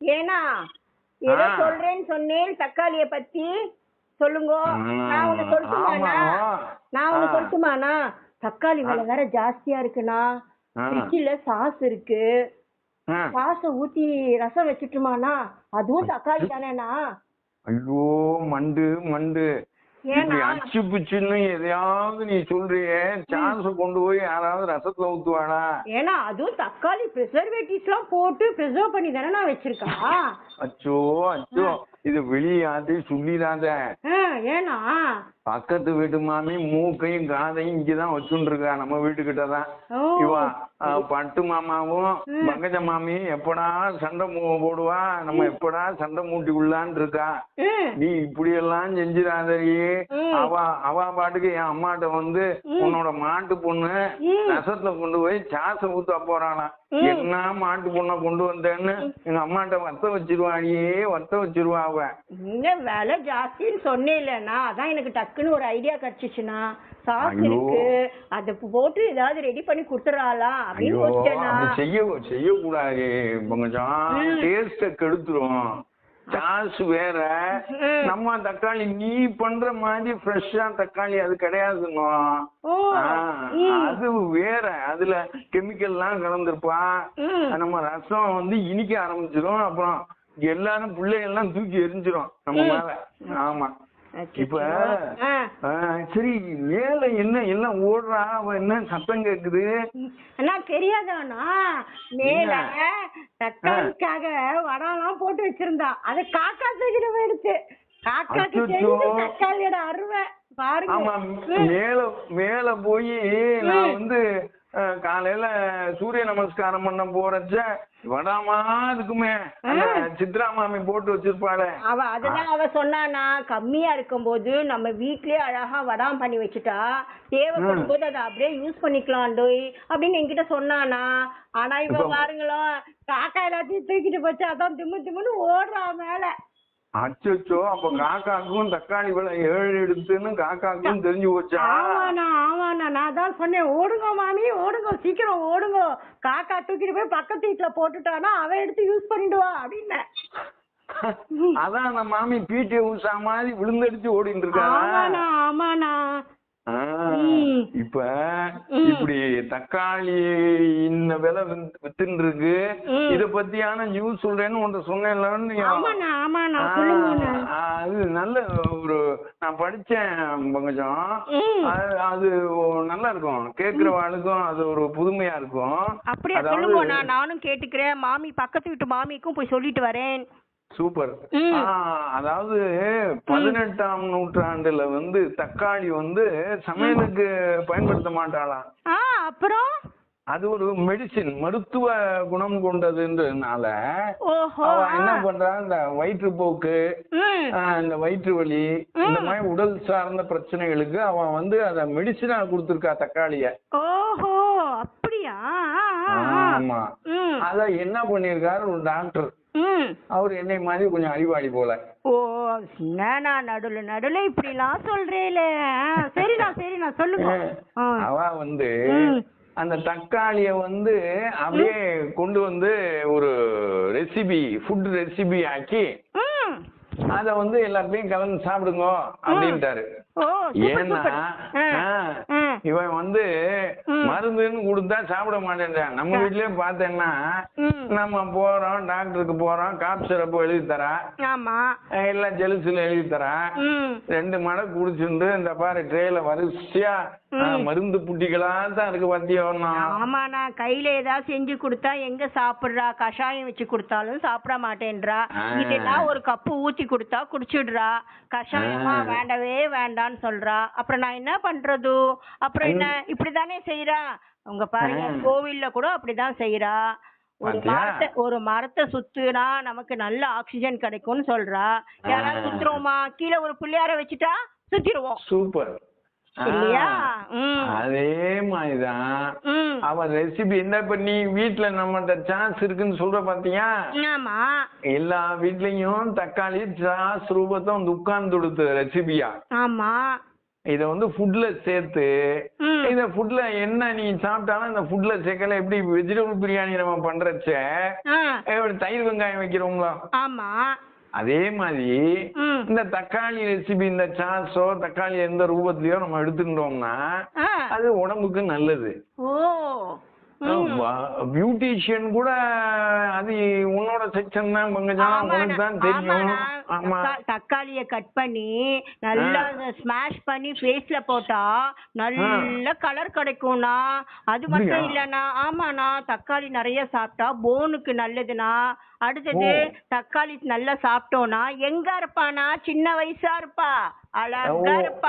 ஏன்னா ஏதோ. சொல்றேன்னு சொன்னேன் தக்காளிய பத்தி சொல்லுங்க நான் ஒண்ணு சொல்லட்டுமாண்ணா. நான் ஒண்ணு ஆ. சொல்லட்டுமாண்ணா தக்காளி விலை வேற ஜாஸ்தியா இருக்குண்ணா. ஃப்ரிட்ஜில் சாஸ் இருக்கு. சாஸை ஊத்தி ரசம் வச்சுட்டுமாண்ணா அதுவும் தக்காளி தானேண்ணா ஐயோ மண்டு மண்டு இப்படி ஏன்னா அச்சு பிச்சுன்னு எதையாவது நீ சொல்றியே சான்ஸ் கொண்டு போய் யாராவது ரசத்துல ஊத்துவானா? ஏன்னா அதுவும் தக்காளி ப்ரிசர்வேட்டிவ்ஸ் எல்லாம் போட்டு ப்ரிசர்வ் பண்ணி தானே நான் வச்சிருக்கா? அச்சோ அச்சோ. இது வெளியாத்தி சொல்லிடாத ஏன்னா? பக்கத்து வீட்டு மாமி மூக்கையும் காதையும் இங்கதான் வச்சுட்டு இருக்கா நம்ம வீட்டுக்கிட்ட தான் இவா பட்டு மாமாவும் பங்கஜ மாமியும் எப்படா சண்டை போடுவா நம்ம எப்படா சண்டை மூட்டி உள்ளான்னு இருக்கா நீ இப்படி எல்லாம் செஞ்சிடாதடி. ம். அவ அவ பாட்டுக்கு என் அம்மாட்ட வந்து உன்னோட மாட்டு பொண்ணு ம். ரசத்துல கொண்டு போய் சாச ஊத்த போறாளாம். ம். என்ன மாட்டு பொண்ணை கொண்டு வந்தேன்னு எங்க அம்மாட்ட வத்த வச்சிருவாடியே வத்த வச்சிருவா அவ இங்க விலை ஜாஸ்தின்னு சொன்னேன்லண்ணா அதான் எனக்கு டக்குன்னு ஒரு ஐடியா கிடைச்சிச்சுண்ணா சாஸ். இருக்கு. அதை போட்டு ஏதாவது ரெடி பண்ணி கொடுத்துறாளா அப்படின்னு செய்ய செய்யக்கூடாது கொஞ்சம் ம். டேஸ்ட கெடுத்துரும். சாஸ் வேற. நம்ம தக்காளி நீ பண்ற மாதிரி ஃப்ரெஷ்ஷா தக்காளி அது கிடையாதுங்க. அது வேற. அதுல கெமிக்கல் எல்லாம் கலந்துருப்பா. நம்ம ரசம் வந்து இனிக்க ஆரம்பிச்சிடும் அப்புறம் எல்லாரும் பிள்ளைங்க எல்லாம் தூக்கி எரிஞ்சிரும் நம்ம. மேல. ஆமா. இப்ப சரி மேல என்ன எல்லாம் ஓடுறா? அவ என்ன சத்தம் கேக்குது? அண்ணா தெரியாதாண்ணா மேல என்ன? தக்காளிக்காக வடம்லாம் போட்டு வச்சிருந்தா. அதை காக்கா தூக்கிட்டு போயிடுச்சு. காக்காக்கு. தெரியுது தக்காளியோட அருமை பாருங்க. மேல மேல போய் நான் வந்து காலையில சூரிய நமஸ்காரம் பண்ண போறச்ச வடாமா இருக்குமே சித்ரா மாமி போட்டு வச்சிருப்பாளே. அவ அதுதான் அவ சொன்னானா கம்மியா இருக்கும்போது நம்ம வீட்லயே அழகா வடாம் பண்ணி வச்சுட்டா தேவைப்படும் போது அதை அப்படியே யூஸ் பண்ணிக்கலாம்டோய் அப்படின்னு என்கிட்ட சொன்னானா. ஆனா இவ பாருங்களோ காக்கா எல்லாத்தையும் தூக்கிட்டு போச்சு அதான் திம்மு திம்முன்னு ஓடுறா மேல அச்சோ அப்ப காக்காக்கும் தக்காளி விலை ஏழு எடுத்துன்னு காக்காக்கும் தெரிஞ்சு போச்சா? ஆமாண்ணா ஆமாண்ணா. நான் தான் சொன்னேன் ஓடுங்க மாமி ஓடுங்க சீக்கிரம் ஓடுங்க. காக்கா தூக்கிட்டு போய் பக்கத்து வீட்டுல போட்டுட்டானா அவ எடுத்து யூஸ் பண்ணிடுவா அப்படின்னேன் அதான் அந்த மாமி பிடி உஷா மாதிரி விழுந்தடிச்சு ஓடிட்டு இருக்காங்க ஆமாண்ணா ஆமாண்ணா. இப்ப. இப்படி தக்காளி இந்த விலை வித்துன்னு இருக்கு. இத பத்தியான நியூஸ் சொல்றேன்னு ஆ, சொல்லுங்கண்ணா அது நல்ல ஒரு நான் படிச்சேன் கொஞ்சம் ம். அது நல்லா இருக்கும் கேக்குறவாளுக்கும் அது ஒரு புதுமையா இருக்கும். அப்படியே சொல்லுங்கண்ணா நானும் கேட்டுக்கிறேன். மாமி பக்கத்து வீட்டு மாமிக்கும் போய் சொல்லிட்டு வரேன். சூப்பர் அதாவது பதினெட்டாம் நூற்றாண்டுல வந்து தக்காளி வந்து சமையலுக்கு பயன்படுத்த மாட்டாளாம் அப்புறம்? அது ஒரு மெடிசின் மருத்துவ குணம் கொண்டதுன்றதுனால. என்ன பண்றா இந்த வயிற்றுப்போக்கு இந்த வயிற்று வலி இந்த மாதிரி உடல் சார்ந்த பிரச்சனைகளுக்கு அவன் வந்து அத மெடிசினா கொடுத்துருக்கா தக்காளிய. ஓஹோ அப்படியா. ஆமா. அத என்ன பண்ணிருக்காரு ஒரு டாக்டர் அவர் என்னை மாதிரி கொஞ்சம் அறிவாளி போல. ஓ என்னண்ணா நடுல நடுல இப்படிலாம் சொல்றேல. சரிண்ணா சரிண்ணா சொல்லுங்க. அவ வந்து. அந்த தக்காளிய வந்து அப்படியே கொண்டு வந்து ஒரு ரெசிபி ஃபுட் ரெசிபி ஆக்கி அத வந்து எல்லாத்தையும் கலந்து சாப்பிடுங்க அப்படின்ட்டாரு. ஏன்னா. இவன் வந்து. மருந்துன்னு கொடுத்தா சாப்பிட மாட்டேன்றான். நம்ம வீட்லயே பார்த்தேன்னா நம்ம போறோம் டாக்டருக்கு போறோம் காப் சிறப்பு எழுதி தரா. ஆமா. இல்ல ஜெலுசுல எழுதி தரா. ரெண்டு மடை குடிச்சுண்டு இந்த பாரு ட்ரேல வரிசையா மருந்து புட்டிகளா தான் இருக்கு பத்தியம் ஆமாண்ணா கையில ஏதாவது செஞ்சு கொடுத்தா எங்க சாப்பிடுறா? கஷாயம் வச்சு கொடுத்தாலும் சாப்பிட மாட்டேன்றா. இதெல்லாம் ஒரு கப்பு ஊத்தி கொடுத்தா குடிச்சிடுறா. கஷாயமா வேண்டவே வேண்டான்னு சொல்றா. அப்புறம் நான் என்ன பண்றது? அப்புறம் என்ன? இப்படிதானே செய்யறா உங்க பாருங்க. கோவில்ல கூட அப்படிதான் செய்யறா ஒரு? மரத்தை ஒரு மரத்தை சுத்துனா நமக்கு நல்ல ஆக்சிஜன் கிடைக்கும்னு சொல்றா. யாராவது ஆ. சுத்துறோமா? கீழே ஒரு பிள்ளையார வச்சுட்டா சுத்திடுவோம். சூப்பர். அதே மாதிரிதான். அவ ரெசிபி என்ன இப்ப நீ வீட்டுல நம்மகிட்ட சான்ஸ் இருக்குன்னு சொல்ற பாத்தியா? எல்லா வீட்லயும் தக்காளி சாஸ் ரூபத்தை வந்து உட்கார்ந்து கொடுத்து ரெசிபியா ஆமா. இத வந்து ஃபுட்ல சேர்த்து ம். இந்த ஃபுட்ல என்ன நீ சாப்பிட்டாலும் இந்த ஃபுட்ல சேர்க்கல எப்படி வெஜிடபிள் பிரியாணி நம்ம பண்றச்ச? தயிர் வெங்காயம் வைக்கிறோங்களா ஆமா. அதே மாதிரி இந்த தக்காளி ரெசிபி இந்த சாஸோ தக்காளி எந்த ரூபத்திலயோ நம்ம எடுத்துக்கிட்டோம்னா அது உடம்புக்கு நல்லது. பியூட்டிஷியன் கூட அது உன்னோட செக்ஷன் தான் கொஞ்சம். உனக்கு தான் தெரியும். ஆமா. தக்காளிய கட் பண்ணி நல்லா ஸ்மாஷ் பண்ணி ஃபேஸ்ல போட்டா நல்ல கலர் கிடைக்கும்னா அது மட்டும்? இல்லண்ணா ஆமாண்ணா தக்காளி நிறைய சாப்பிட்டா போனுக்கு நல்லதுண்ணா. அடுத்தது தக்காளி நல்லா சாப்பிட்டோம்னா எங்க இருப்பானா? சின்ன வயசா இருப்பா. அழகா இருப்பா.